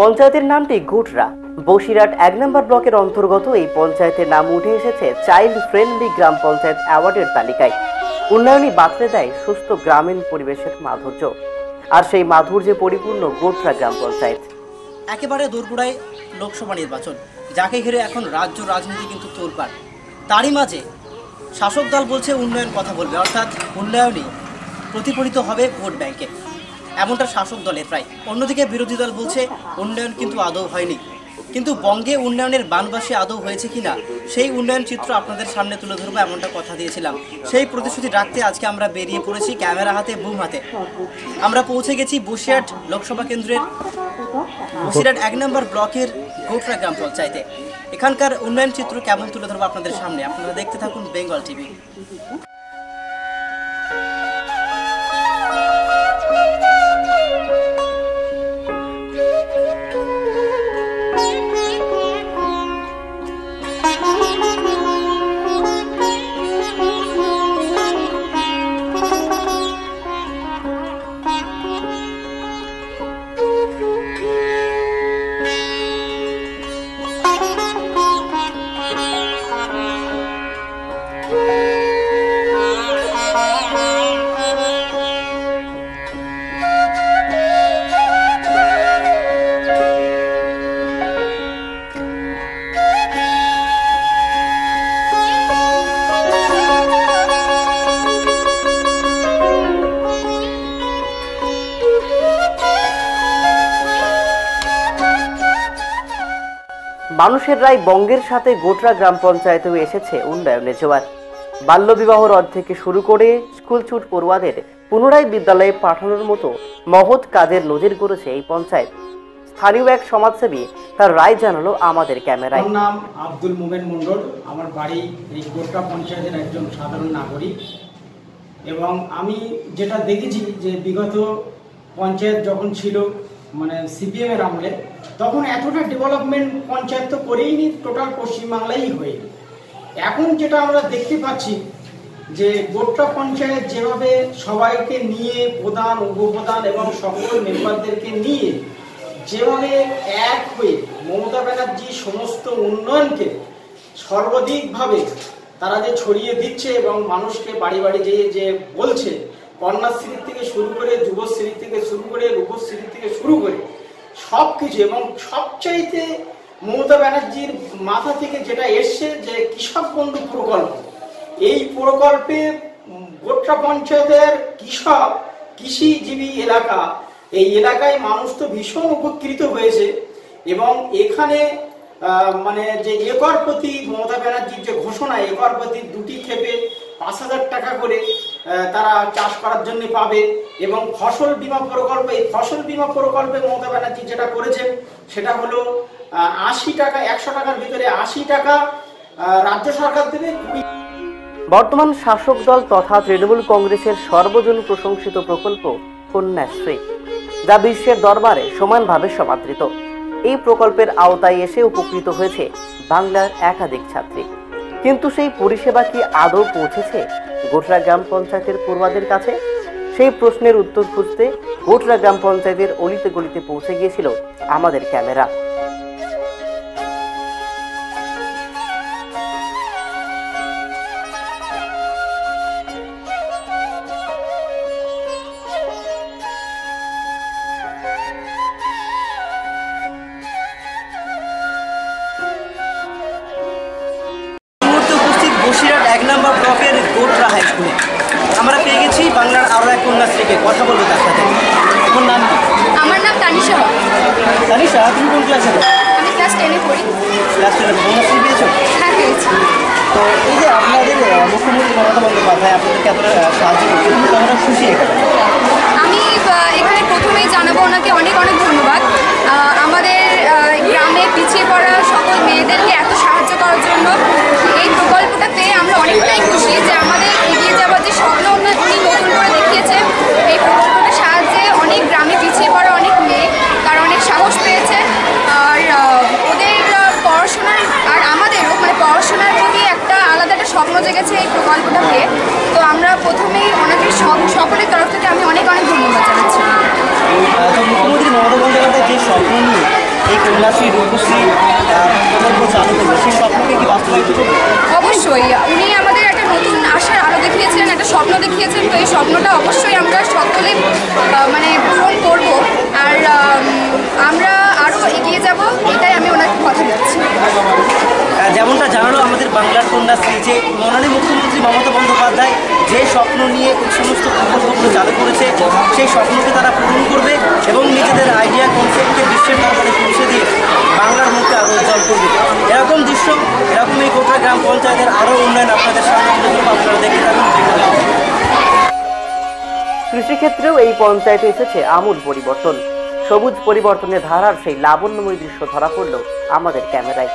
পঞ্চায়েতের নামটি গুটরা। বসিরহাট এক নম্বর ব্লকের অন্তর্গত এই পঞ্চায়েতের নাম উঠে এসেছে চাইল্ড ফ্রেন্ডলি গ্রাম পঞ্চায়েত অ্যাওয়ার্ডের তালিকায়। উন্নয়নই বাতলে দেয় সুস্থ গ্রামীণ পরিবেশের মাধুর্য। আর সেই মাধুর্যে পরিপূর্ণ গোটরা গ্রাম পঞ্চায়েত। একেবারে দোরগোড়ায় লোকসভা নির্বাচন, যাকে ঘিরে এখন রাজ্য রাজনীতি কিন্তু তোলপাড়। তারই মাঝে শাসক দল বলছে উন্নয়ন কথা বলবে, অর্থাৎ উন্নয়নই প্রতিফলিত হবে ভোট ব্যাংকে। এমনটা শাসক দলের প্রায়। অন্যদিকে বিরোধী দল বলছে, উন্নয়ন কিন্তু আদৌ হয়নি। কিন্তু বঙ্গে উন্নয়নের বানবাসী আদৌ হয়েছে কিনা, সেই উন্নয়ন চিত্র আপনাদের সামনে তুলে ধরবো, এমনটা কথা দিয়েছিলাম। সেই প্রতিশ্রুতি রাখতে আজকে আমরা বেরিয়ে পড়েছি ক্যামেরা হাতে, বুম হাতে। আমরা পৌঁছে গেছি বসিরহাট লোকসভা কেন্দ্রের, বসিরহাট এক নম্বর ব্লকের গোটরা গ্রাম পঞ্চায়েতে। এখানকার উন্নয়ন চিত্র কেমন তুলে ধরবো আপনাদের সামনে? আপনারা দেখতে থাকুন বেঙ্গল টিভি। মানুষের রায় বঙ্গের সাথে গোটরা গ্রাম পঞ্চায়েতেও এসেছে উন্নয়নের জোয়ার। বাল্যবিবাহ রদ থেকে শুরু করে স্কুল ছুট পড়ুয়াদের পুনরায় বিদ্যালয়ে পাঠানোর মতো মহৎ কাজের নজির করেছে এই পঞ্চায়েত। স্থানীয় এক সমাজসেবী তার রায় জানালো আমাদের ক্যামেরায়। আমার নাম আব্দুল মোমেন মণ্ডল। আমার বাড়ি এই গোটা পঞ্চায়েতের একজন সাধারণ নাগরিক। এবং আমি যেটা দেখেছি যে বিগত পঞ্চায়েত যখন ছিল মানে সিপিএম এর আমলে তখন এতটা ডেভেলপমেন্ট পঞ্চায়েত তো করেইনি টোটাল পশ্চিমবাংলাই হয়ে এখন যেটা আমরা দেখতে পাচ্ছি, যে গোটা পঞ্চায়েত যেভাবে সবাইকে নিয়ে প্রধান, উপপ্রধান এবং সকল মেম্বারদেরকে নিয়ে যেভাবে এক হয়ে মমতা ব্যানার্জি সমস্ত উন্নয়নকে সর্বাধিকভাবে তারা যে ছড়িয়ে দিচ্ছে এবং মানুষকে বাড়ি বাড়ি যেয়ে যে বলছে কন্যাশ্রী থেকে শুরু করে যুবশ্রী থেকে শুরু করে রূপশ্রী থেকে শুরু করে সব কিছু এবং সবচাইতে মমতা ব্যানার্জির মাথা থেকে যেটা এসছে যে কৃষক বন্ধু প্রকল্প। এই প্রকল্পে গোটা পঞ্চায়েতের কৃষক, কৃষিজীবী এলাকা, এই এলাকায় মানুষ তো ভীষণ উপকৃত হয়েছে এবং এখানে মানে যে একর প্রতি মমতা ব্যানার্জির যে ঘোষণা, একর প্রতি দুটি ক্ষেপে পাঁচ হাজার টাকা করে তারা চাষ করার জন্য পাবে এবং ফসল বিমা প্রকল্প এই ফসল বীমা প্রকল্পে মমতা ব্যানার্জি যেটা করেছেন, সেটা হলো আশি টাকা, একশো টাকার ভিতরে আশি টাকা রাজ্য সরকার দেবে বর্তমান শাসক দল তথা তৃণমূল কংগ্রেসের সর্বজন প্রশংসিত প্রকল্প কন্যাশ্রী, যা বিশ্বের দরবারে সমানভাবে সমাদৃত। এই প্রকল্পের আওতায় এসে উপকৃত হয়েছে বাংলার একাধিক ছাত্রী। কিন্তু সেই পরিষেবা কি আদৌ পৌঁছেছে গোটরা গ্রাম পঞ্চায়েতের পড়ুয়াদের কাছে? সেই প্রশ্নের উত্তর খুঁজতে গোটরা গ্রাম পঞ্চায়েতের অলিতে গলিতে পৌঁছে গিয়েছিল আমাদের ক্যামেরা। আরও এক কন্যাশ্রীকে কথা বলব তার সাথে। এখন নাম? আমার নাম তানিশা। তানিশা তুমি কোন ক্লাসে আমি ক্লাস টেনে পড়ি। ক্লাস টেনে কন্যাশ্রী পেয়েছ? হ্যাঁ পেয়েছি। তো এই যে আপনাদের মুখ্যমন্ত্রী মমতা বন্দ্যোপাধ্যায় আপনাদেরকে এতটা সাহায্য করছে তুমি তোমরা খুশি এখানে? আমি এখানে প্রথমেই জানাব ওনাকে অনেক অনেক ধন্যবাদ। আমাদের গ্রামে পিছিয়ে পড়া সকল মেয়েদেরকে এত সাহায্য করার জন্য এই প্রকল্পটা পেয়ে আমরা অনেকটাই খুশি যে আমাদের এগিয়ে যাওয়ার যে স্বপ্ন উনি উনি নতুন করে দেখিয়েছেন এই প্রকল্পটার সাহায্যে অনেক গ্রামে পিছিয়ে পড়া অনেক মেয়ে তারা অনেক সাহস পেয়েছে আর আহ, ওদের আহ, পড়াশোনার আর আমাদেরও মানে পড়াশোনার প্রতি একটা আলাদা একটা স্বপ্ন এই প্রকল্পটা পেয়ে। তো আমরা প্রথমেই ওনাকে সব সকলের তরফ থেকে আমি অনেক অনেক ধন্যবাদ জানাচ্ছি। মুখ্যমন্ত্রী মমতা বন্দ্যোপাধ্যায় যে স্বপ্ন নিয়ে কন্যাশ্রী রূপশ্রী প্রকল্প চালু করবে সেই স্বপ্নকে কি বাস্তবায়িত অবশ্যই উনি আমাদের একটা নতুন আশার আলো দেখিয়েছিলেন একটা স্বপ্ন দেখিয়েছেন তো এই স্বপ্নটা অবশ্যই আমরা সকলে মানে পূরণ করব। আর আমরা আরও এগিয়ে যাব এটাই আমি ওনাকে কথা দিচ্ছি যেমনটা জানালো আমাদের বাংলার কন্যাশ্রী যে মাননীয় মুখ্যমন্ত্রী মমতা বন্দ্যোপাধ্যায় যে স্বপ্ন নিয়ে এই সমস্ত প্রকল্পগুলো চালু করেছে সেই স্বপ্নকে তারা পূরণ করবে এবং নিজেদের আইডিয়া কনসেপ্টকে বিশ্বের দরবারে পৌঁছে দিয়ে বাংলার মুখে আরও উজ্জ্বল করবে এরকম দৃশ্য এরকম এই গোটা গ্রাম পঞ্চায়েতের আরও উন্নয়ন আপনাদের সামনে তুলে ধরবো। আপনারা দেখে থাকুন। কৃষিক্ষেত্রেও এই পঞ্চায়েতে এসেছে আমূল পরিবর্তন সবুজ পরিবর্তনের ধারার সেই লাবণ্যময় দৃশ্য ধরা পড়ল আমাদের ক্যামেরায়।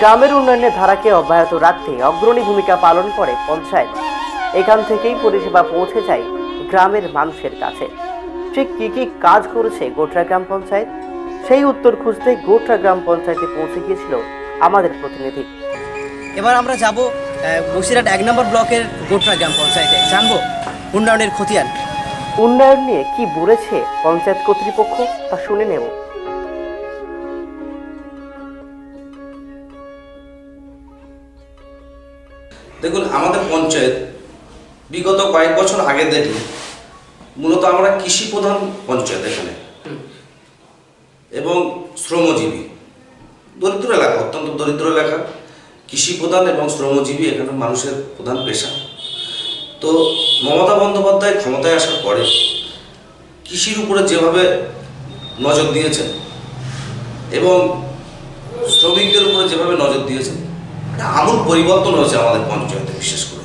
গ্রামের উন্নয়নের ধারাকে অব্যাহত রাখতে অগ্রণী ভূমিকা পালন করে পঞ্চায়েত। এখান থেকেই পরিষেবা পৌঁছে যায় গ্রামের মানুষের কাছে। ঠিক কি কি কাজ করেছে গোটরা গ্রাম পঞ্চায়েত? সেই উত্তর খুঁজতে গোটরা গ্রাম পঞ্চায়েতে পৌঁছে গিয়েছিল আমাদের প্রতিনিধি। এবার আমরা যাব বসিরহাট এক নম্বর ব্লকের গোটরা গ্রাম পঞ্চায়েতে। জানব উন্নয়নের খতিয়ান। উন্নয়ন নিয়ে কি বলেছে পঞ্চায়েত কর্তৃপক্ষ? তা শুনে নেব। দেখুন, আমাদের পঞ্চায়েত বিগত কয়েক বছর আগে থেকে মূলত আমরা কৃষি প্রধান পঞ্চায়েত এখানে। এবং শ্রমজীবী। দরিদ্র এলাকা, অত্যন্ত দরিদ্র এলাকা। কৃষি প্রধান এবং শ্রমজীবী এখানে মানুষের প্রধান পেশা। তো মমতা বন্দ্যোপাধ্যায় ক্ষমতায় আসার পরে কৃষির উপরে যেভাবে নজর দিয়েছেন এবং শ্রমিকদের উপরে যেভাবে নজর দিয়েছেন আমূল পরিবর্তন হয়েছে আমাদের পঞ্চায়েতে, বিশেষ করে।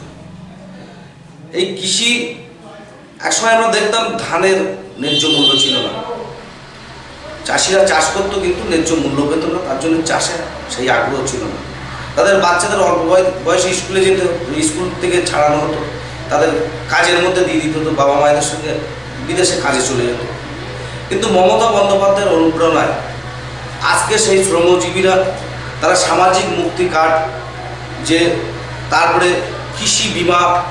এই কৃষি, একসময় আমরা দেখতাম ধানের ন্যায্য মূল্য ছিল না। চাষিরা চাষ করতো কিন্তু ন্যায্য মূল্য পেত না, তার জন্য চাষে সেই আগ্রহ ছিল না। তাদের বাচ্চাদের অল্প বয়- বয়সে স্কুলে যেতে স্কুল থেকে ছাড়ানো হতো। তাদের কাজের মধ্যে দিয়ে দিতে হতো, বাবা মায়েদের সঙ্গে বিদেশে কাজে চলে যেত। কিন্তু মমতা বন্দ্যোপাধ্যায়ের অনুপ্রেরণায় আজকে সেই শ্রমজীবীরা তারা সামাজিক মুক্তি কার্ড, যে তারপরে কৃষি বিমা,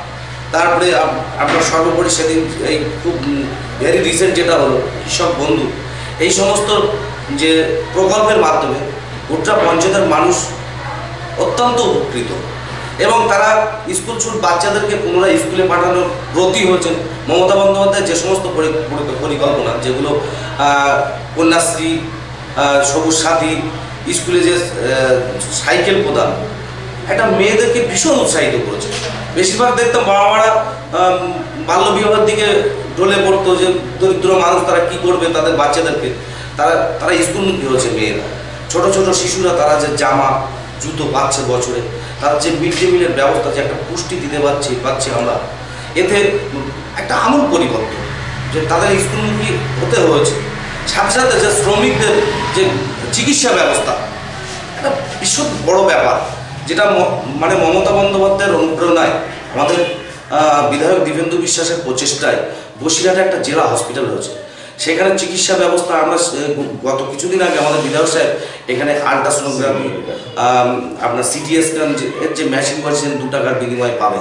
তারপরে আপনার সর্বোপরি সেদিন এই খুব ভেরি রিসেন্ট যেটা হলো, কৃষক বন্ধু, এই সমস্ত যে প্রকল্পের মাধ্যমে গোটা পঞ্চায়েতের মানুষ অত্যন্ত উপকৃত। এবং তারা স্কুল ছুট বাচ্চাদেরকে পুনরায় স্কুলে পাঠানোর ব্রতী হয়েছেন। মমতা বন্দ্যোপাধ্যায় যে সমস্ত পরি- পরি- পরিকল্পনা, যেগুলো কন্যাশ্রী সবুজ সাথী স্কুলে যে সাইকেল প্রদান একটা মেয়েদেরকে ভীষণ উৎসাহিত করেছে। বেশিরভাগ দেখতাম বাবা মারা আম, বাল্যবিবাহের দিকে ঢলে পড়তো যে দরিদ্র মানুষ তারা কি করবে তাদের বাচ্চাদেরকে। তারা তারা স্কুলমুখী হয়েছে মেয়েরা। ছোট ছোট শিশুরা তারা যে জামা জুতো পাচ্ছে বছরে তার যে মিড ডে মিলের ব্যবস্থা যে একটা পুষ্টি দিতে পারছি পাচ্ছি আমরা এতে একটা আমূল পরিবর্তন যে তাদের স্কুলমুখী হতে হয়েছে। সাথে সাথে যে শ্রমিকদের যে চিকিৎসা ব্যবস্থা। একটা ভীষণ বড় ব্যাপার যেটা মানে মমতা বন্দ্যোপাধ্যায়ের অনুপ্রেরণায় আমাদের বিধায়ক দিবেন্দু বিশ্বাসের প্রচেষ্টায় বসিরহাটে একটা জেলা হসপিটাল হয়েছে সেখানে চিকিৎসা ব্যবস্থা আমরা গত কিছুদিন আগে আমাদের বিধায়ক সাহেব এখানে আলট্রাসোনোগ্রাফি আপনার সিটি স্ক্যান এর যে মেশিন করেছেন দু টাকার বিনিময়ে পাবে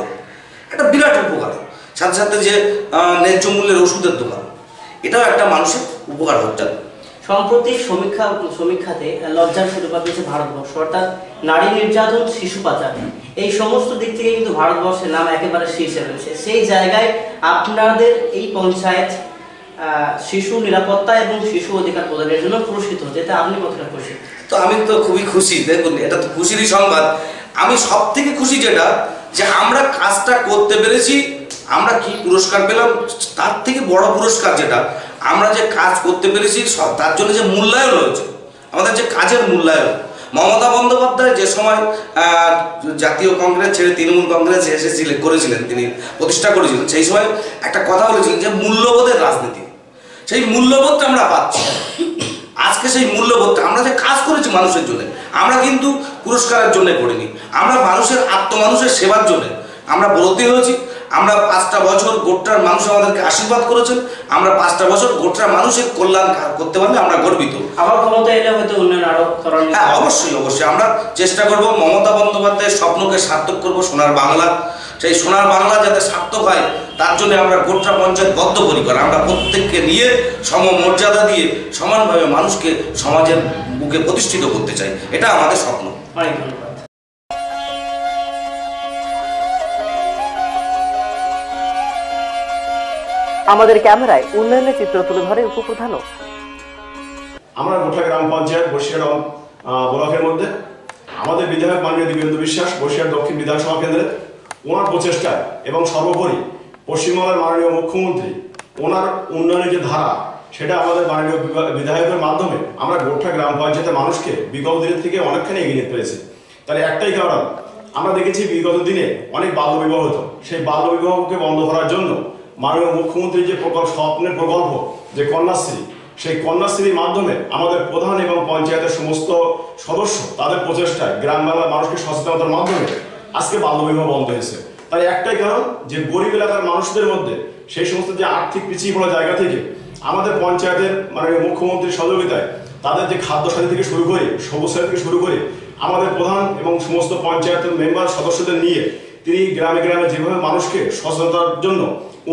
একটা বিরাট উপকার। সাথে সাথে যে ন্যায্য মূল্যের ওষুধের দোকান। এটাও একটা মানুষের উপকার হচ্ছে। সম্প্রতি সমীক্ষা সমীক্ষাতে লজ্জার শিরোপা পেয়েছে ভারতবর্ষ, অর্থাৎ নারী নির্যাতন শিশু পাচার। এই সমস্ত দিক থেকে কিন্তু ভারতবর্ষের নাম একেবারে শীর্ষে রয়েছে। সেই জায়গায় আপনাদের এই পঞ্চায়েত শিশু নিরাপত্তা এবং শিশু অধিকার প্রদানের জন্য পুরস্কৃত যেটা আপনি কতটা খুশি তো আমি তো খুবই খুশি, দেখুন, এটা তো খুশিরই সংবাদ। আমি সব থেকে খুশি যেটা, যে আমরা কাজটা করতে পেরেছি, আমরা কি পুরস্কার পেলাম, তার থেকে বড় পুরস্কার যেটা আমরা যে কাজ করতে পেরেছি তার জন্য যে মূল্যায়ন রয়েছে, আমাদের যে কাজের মূল্যায়ন। মমতা বন্দ্যোপাধ্যায় যে সময় জাতীয় কংগ্রেস ছেড়ে তৃণমূল কংগ্রেস এসেছিলেন করেছিলেন, তিনি প্রতিষ্ঠা করেছিলেন, সেই সময় একটা কথা বলেছিলেন যে মূল্যবোধের রাজনীতি। সেই মূল্যবোধটা আমরা পাচ্ছি। আজকে সেই মূল্যবোধটা আমরা যে কাজ করেছি মানুষের জন্য, আমরা কিন্তু পুরস্কারের জন্য করিনি। আমরা মানুষের আত্মমানুষের সেবার জন্য, আমরা ব্রতী হয়েছি আমরা পাঁচটা বছর গোট্টার মানুষ আমাদেরকে আশীর্বাদ করেছেন আমরা পাঁচটা বছর গোট্টার মানুষের কল্যাণ করতে পারলে আমরা গর্বিত। আবার ক্ষমতা এলে হয়তো উন্নয়ন আরও হ্যাঁ অবশ্যই অবশ্যই। আমরা চেষ্টা করব মমতা বন্দ্যোপাধ্যায়ের স্বপ্নকে সার্থক করব সোনার বাংলা। সেই সোনার বাংলা যাতে সার্থক হয় তার জন্য আমরা গোট্রা পঞ্চায়েত বদ্ধপরিকর। আমরা প্রত্যেককে নিয়ে সম মর্যাদা দিয়ে সমানভাবে মানুষকে সমাজের বুকে প্রতিষ্ঠিত করতে চাই। এটা আমাদের স্বপ্ন। অনেক ধন্যবাদ। আমাদের ক্যামেরায় উন্নয়নের চিত্র তুলে ধরে উপপ্রধানও। আমরা গোটা গ্রাম পঞ্চায়েত, বসিরহাট ব্লকের মধ্যে। আমাদের বিধায়ক মাননীয় দিবেন্দু বিশ্বাস বসিরহাট দক্ষিণ বিধানসভা কেন্দ্রে ওনার প্রচেষ্টায় এবং সর্বোপরি পশ্চিমবঙ্গের মাননীয় মুখ্যমন্ত্রী ওনার উন্নয়নের যে ধারা, সেটা আমাদের মাননীয় বিধায়কের মাধ্যমে আমরা গোটা গ্রাম পঞ্চায়েতের মানুষকে বিগত দিনের থেকে অনেকখানি এগিয়ে নিতে পেরেছি। তাহলে একটাই কারণ, আমরা দেখেছি বিগত দিনে অনেক বাল্যবিবাহ হতো। সেই বাল্যবিবাহকে বন্ধ করার জন্য মাননীয় মুখ্যমন্ত্রীর যে প্রকল্প, স্বপ্নের প্রকল্প, যে কন্যাশ্রী, সেই কন্যাশ্রীর মাধ্যমে আমাদের প্রধান এবং পঞ্চায়েতের সমস্ত সদস্য তাদের প্রচেষ্টায় গ্রাম বাংলার মানুষকে সচেতনতার মাধ্যমে আজকে বাল্যবিবাহ বন্ধ হয়েছে। তাই একটাই কারণ যে গরিব এলাকার মানুষদের মধ্যে সেই সমস্ত যে আর্থিক পিছিয়ে পড়া জায়গা থেকে আমাদের পঞ্চায়েতের মানে মুখ্যমন্ত্রীর সহযোগিতায় তাদের যে খাদ্য সাথী থেকে শুরু করে সবুজ থেকে শুরু করে আমাদের প্রধান এবং সমস্ত পঞ্চায়েতের মেম্বার সদস্যদের নিয়ে তিনি গ্রামে গ্রামে যেভাবে মানুষকে সচেতনতার জন্য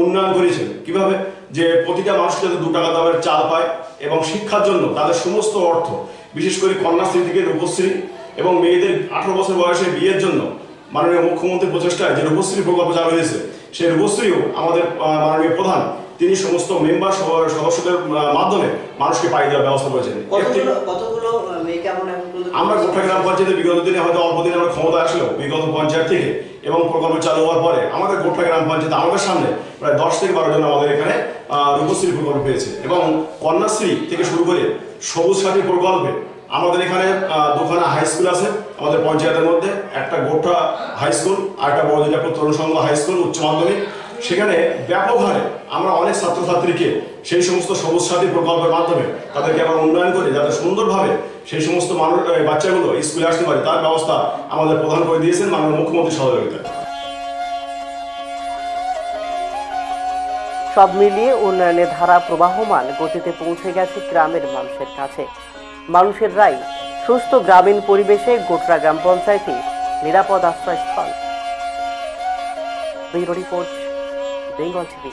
উন্নয়ন করেছেন। কীভাবে? যে প্রতিটা মানুষ যাতে দু টাকা দামের চাল পায় এবং শিক্ষার জন্য তাদের সমস্ত অর্থ বিশেষ করে কন্যাশ্রী থেকে রূপশ্রী এবং মেয়েদের আঠারো বছর বয়সে বিয়ের জন্য মাননীয় মুখ্যমন্ত্রীর প্রচেষ্টায় যে রূপশ্রী প্রকল্প চালু হয়েছে সেই রূপশ্রীও আমাদের মাননীয় প্রধান তিনি সমস্ত মেম্বার সদস্যদের মাধ্যমে মানুষকে পাই দেওয়ার ব্যবস্থা করেছেন। আমরা গোটা গ্রাম পঞ্চায়েতে বিগত দিনে হয়তো অল্প দিনে আমরা ক্ষমতা আসলেও, বিগত পঞ্চায়েত থেকে এবং প্রকল্প চালু হওয়ার পরে আমাদের গোটা গ্রাম পঞ্চায়েত আমাদের সামনে প্রায় দশ থেকে বারো জন আমাদের এখানে রূপশ্রী প্রকল্প পেয়েছে। এবং কন্যাশ্রী থেকে শুরু করে সবুজ সাথী প্রকল্পে আমাদের এখানে দুখানা হাই স্কুল আছে আমাদের পঞ্চায়েতের মধ্যে, একটা গোটা হাই স্কুল আর একটা বড়দিনাপুর তরুণ সংঘ হাই স্কুল উচ্চ মাধ্যমিক। সেখানে ব্যাপক হারে আমরা অনেক ছাত্রছাত্রীকে সেই সমস্ত সবুজ সাথী প্রকল্পের মাধ্যমে তাদেরকে আবার উন্নয়ন করে, যাতে সুন্দরভাবে সেই সমস্ত বাচ্চাগুলো স্কুলে আসতে পারে। তার ব্যবস্থা আমাদের প্রধান করে দিয়েছেন মাননীয় মুখ্যমন্ত্রী সহযোগিতায় সব মিলিয়ে উন্নয়নের ধারা প্রবাহমান গতিতে পৌঁছে গেছে গ্রামের মানুষের কাছে। মানুষের রায়, সুস্থ গ্রামীণ পরিবেশে গোটরা গ্রাম পঞ্চায়েতই নিরাপদ আশ্রয়স্থল। Report, Bengal TV.